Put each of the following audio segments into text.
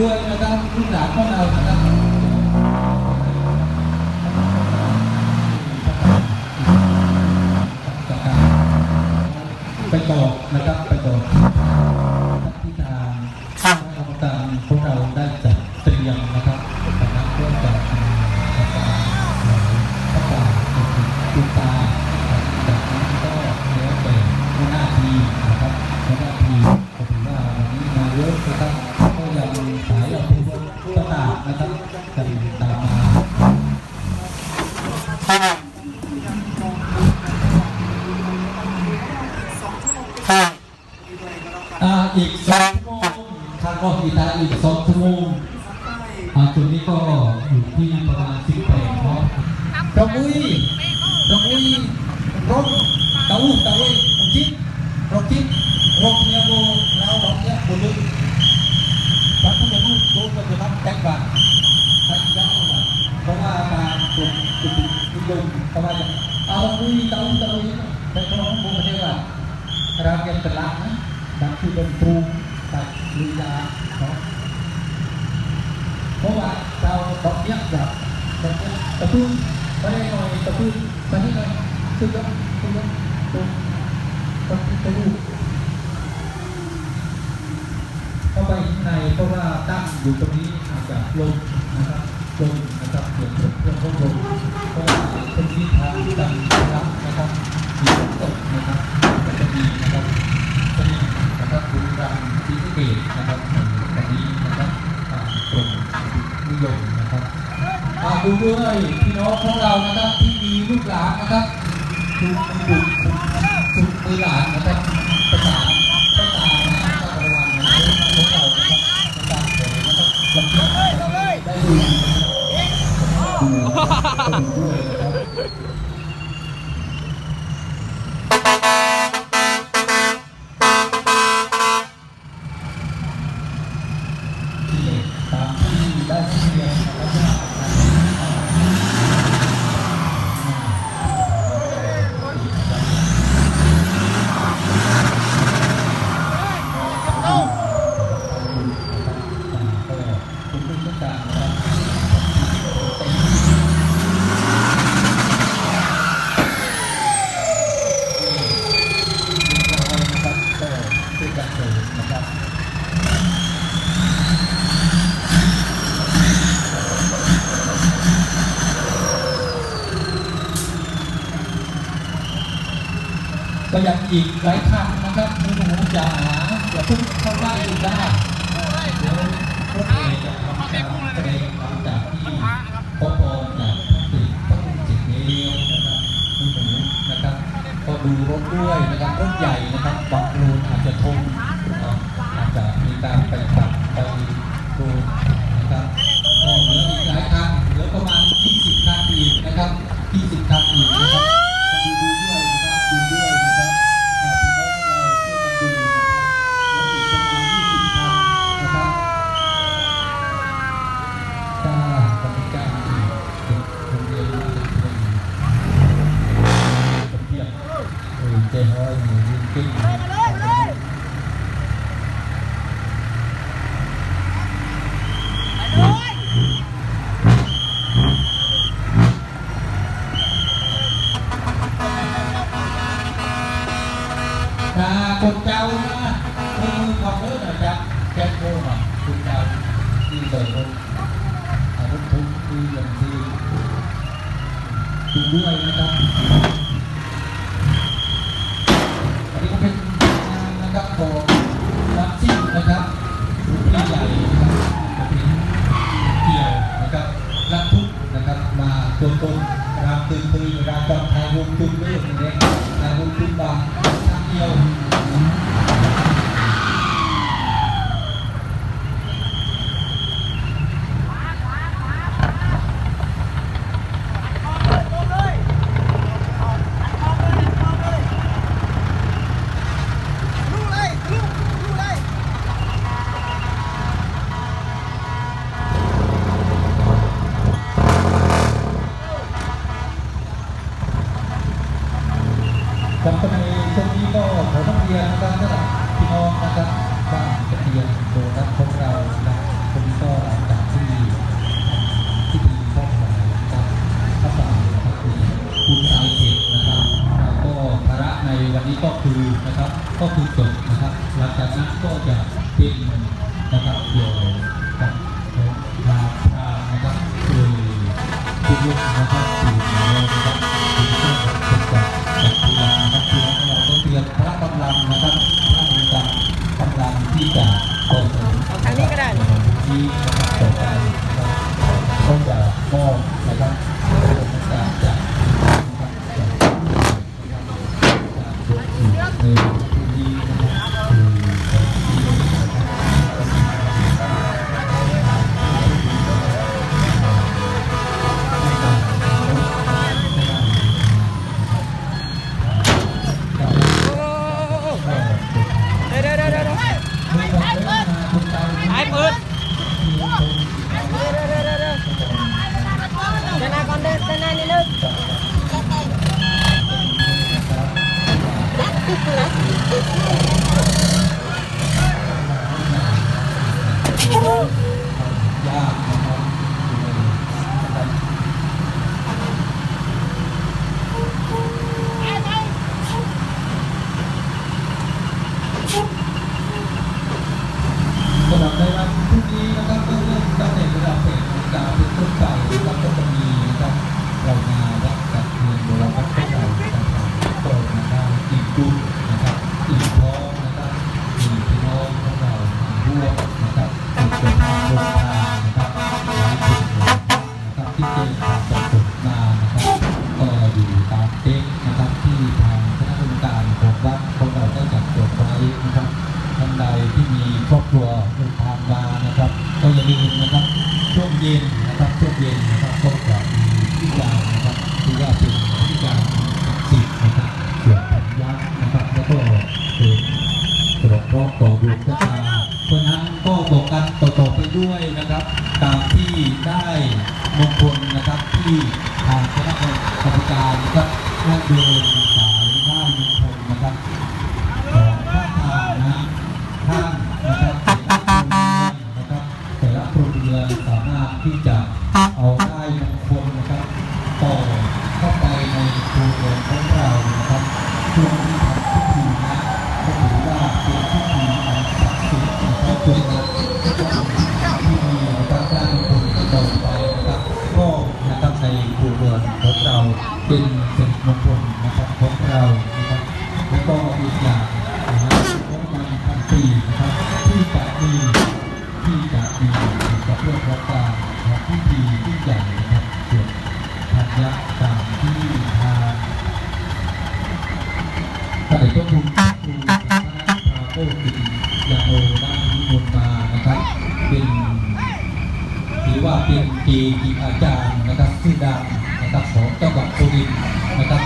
ด้วยนะครับลูกหลานพ่อเรา อ่าอีกสองชั่วโมงทางรอบอีกทางอีกสองชั่วโมงอ่าจุดนี้ก็อยู่ที่ประมาณสิบแปดเนาะตะมุยตะมุยร่มตะอุ้ยตะอุ้ยผมคิดราคิดรถเนี่ยโบเรารถเนี่ยโบลึกบางคนจะพูดโดนก็จะรับแจ็คบัตรใช้ยาวนะเพราะว่าการกลุ่มกลุ่มนิยมเขาว่าจะ เอาตะมุยตะอุ้ตะอุ้ยแต่ของผมไม่ใช่ว่าเราเก็บเป็นหลักนะดังที่เป็นครูตัดลีลาเนาะเพราะว่าเราดอกเบี้ยแบบดอกเบี้ยตะพื้นไปได้หน่อยตะพื้นไปนี่หน่อยซึ่งก็ซึ่งก็ตรงตรงตะลูกเข้าไปข้างในเพราะว่าตั้งอยู่ตรงนี้อาจจะลง มีทางดังรับนะครับมีตกนะครับก็จะมีนะครับสนิทนะครับบุรีรัมย์ศรีสะเกษนะครับแบบนี้นะครับอ่ากรมนิยมนะครับอ่าดูด้วยพี่น้องของเรานะครับที่มีลูกหลานนะครับคุณบุตรคุณมือหลานนะครับประสานประสานนะครับระวังนะครับของเรานะครับในการเผยนะครับลำดับได้ดูดูนะครับดูด้วยนะครับ ที่ตามที่ได้เรียนนะครับว่าคุณผู้จัดการนะครับนะครับก็เป็นการเสริมนะครับ ประหยัดอีกหลายครั้งนะครับหนูจ๋าอย่าเพิ่งเข้าใกล้ดูได้เดี๋ยวพวกเอจะทำการแสดงหลังจากที่พบจากพระติพระคุณจิตเดียวนะครับหนูหนูนะครับก็ดูรถด้วยนะครับรถใหญ่นะครับบางรูนอาจจะทงเอ่ออาจจะมีการไปปรับไปดูนะครับก็เหลืออีกหลายคันเหลือประมาณ 20คันอีกนะครับ20คันอีกนะครับก็ดูดูด้วยนะครับดูด้วยนะครับอ่าพี่น้องของเราช่วยกันดูนะครับเหลืออีกประมาณ20คันนะครับ จ้าบริการที่โรงเรียนมาเป็นคนกับเพียบ เออเจ๊ห้อยหนูยืนกิ้งถ้าคนเจ้านะมือความเลิ รามตื่นตื่นรามจอมไทยวงจุนเลิศนี่เองไทยวงจุนบางทางเดียว นะครับ ก็คือจบนะครับ หลังจากนั้นก็จะเป็น ด้วยนะครับ ตามที่ได้มงคลนะครับที่ทางคณะกรรมการนะครับได้เดินสายได้มงคลนะครับของข้างทางนะข้างนะครับแต่ละโรงเรียนนะครับแต่ละโรงเรียนสามารถที่จะเอาได้มงคลนะครับ ต่อเข้าไปในโรงเรียนของเรานะครับช่วงที่ทำพิธีนะก็ถือว่าเป็นพิธีอันศักดิ์สิทธิ์นะครับเป็นที่มีนะครับได้มงคลต่อไปนะครับก็นะครับในโรงเรียนของเราเป็นเป็นมงคลนะครับของเรานะครับ แล้วก็อีกอย่างนะครับว่ามันพันปีนะครับที่จะมีที่จะมีกับเรื่องของการทำพิธีที่ใหญ่นะครับส่วนธัญญะตามที่ทาง พระเดชพระคุณครูคณะพาโกติยาโนได้นิมนต์มานะครับเป็นถือว่าเป็นเกจิอาจารย์นะครับชื่อดังนะครับของจังหวัดสุรินทร์นะครับ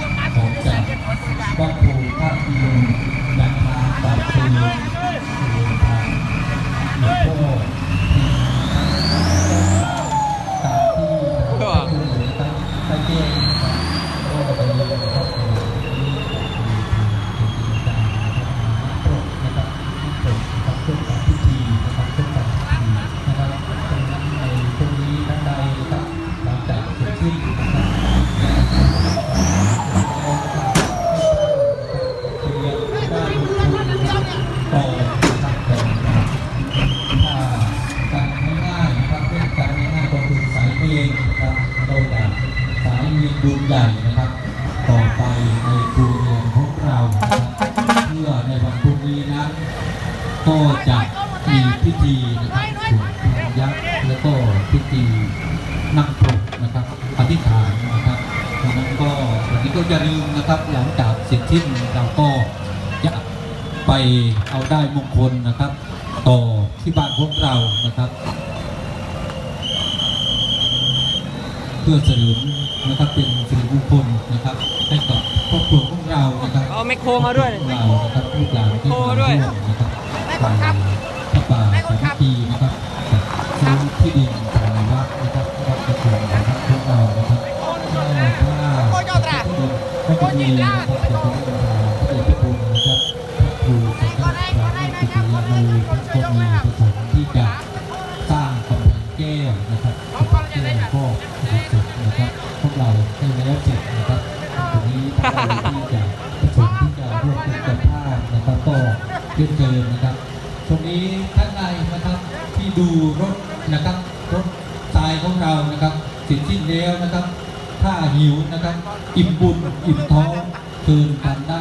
ธีนะครับสวดพานยักษ์แล้วก็พิธีนั่งปรกนะครับอธิษฐานนะครับดังนั้นก็วันนี้ก็อย่าลืมนะครับหลังจากเสร็จสิ้นเราก็จะไปเอาได้มงคลนะครับ ต่อที่บ้านของเรานะครับ เพื่อเสริมนะครับเป็นสิริมงคลนะครับให้กับครอบครัวของเรานะครับเอาไมโครมาด้วยของเรานะครับลูกหลานที่มาร่วมนะครับ ได้คนขับพระป่าสามัคคีนะครับซื้อที่ดินของวัดนะครับวัดกระทรวงนะครับพวกเรานะครับถ้าว่าก็จะมีนะครับจะเป็นพระเดชพระคุณนะครับพระครูสำนักพระพุทธยาโนก็มีประสงค์ที่จะสร้างกำแพงแก้วนะครับกำแพงแก้วก็เสร็จนะครับพวกเราได้แล้วเสร็จนะครับตรงนี้ที่จะประสงค์ที่จะร่วมเป็นเจ้าภาพนะครับก็เรียนเชิญนะครับ รงนี้ท่านใดนะครับที่ดูรถนะครับรถทรายของเรานะครับเสร็จสิ้นแล้วนะครับ ถ้าหิวนะครับ อิ่มบุญอิ่มท้องเชิญทางด้